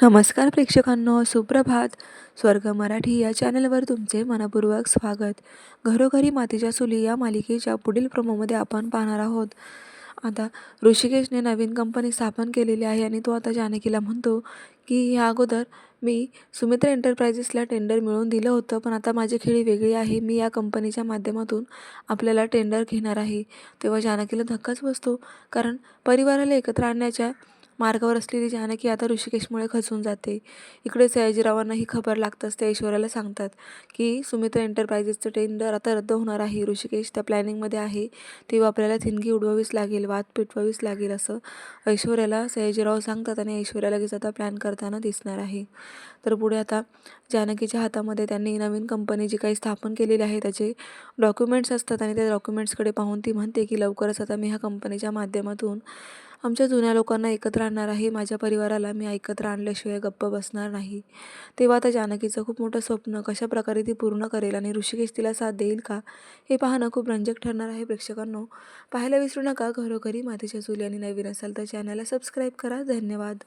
नमस्कार प्रेक्षकांनो सुप्रभात. स्वर्ग मराठी या चॅनलवर तुमचे मनपूर्वक स्वागत. घरोघरी मातीच्या चुली या मालिकेच्या पुढील प्रोमोमध्ये आपण पाहणार आहोत. आता ऋषिकेशने नवीन कंपनी स्थापन केलेली आहे आणि तो आता जानकीला म्हणतो की या अगोदर मी सुमित्रा एंटरप्राइजेसला टेंडर मिळवून दिलं होतं पण आता माझी खेळी वेगळी आहे. मी या कंपनीच्या माध्यमातून आपल्याला टेंडर घेणार आहे. तेव्हा जानकीला धक्काच बसतो कारण परिवाराला एकत्र आणण्याच्या मार्गावर असलेली जानकी आता ऋषिकेशमुळे खचून जाते. इकडे सयाजीरावांना ही खबर लागताच ते ऐश्वर्याला सांगतात की सुमित्रा एंटरप्राइजेसचं टेंडर आता रद्द होणार आहे. ऋषिकेश त्या प्लॅनिंगमध्ये आहे. तेव्हा आपल्याला थिणगी उडवावीच लागेल वाद पेटवावीच लागेल असं ऐश्वर्याला सयाजीराव सांगतात आणि ऐश्वर्या लगेच आता प्लॅन करताना दिसणार आहे. तर पुढे आता जानकीच्या हातामध्ये त्यांनी नवीन कंपनी जी काही स्थापन केलेली आहे त्याचे डॉक्युमेंट्स असतात आणि त्या डॉक्युमेंट्सकडे पाहून ती म्हणते की लवकरच आता मी ह्या कंपनीच्या माध्यमातून आमच्या जुन्या लोकांना एकत्र आणणार आहे. माझ्या परिवाराला मी एकत्र आणल्याशिवाय गप्प बसणार नाही. तेव्हा आता जानकीचं खूप मोठं स्वप्न कशा प्रकारे ती पूर्ण करेल आणि ऋषिकेश तिला साथ देईल का हे पाहणं खूप रंजक ठरणार आहे प्रेक्षकांनो. पाहायला विसरू नका. घरोघरी मातीच्या चुली आणि नवीन असाल तर चॅनलला सबस्क्राईब करा. धन्यवाद.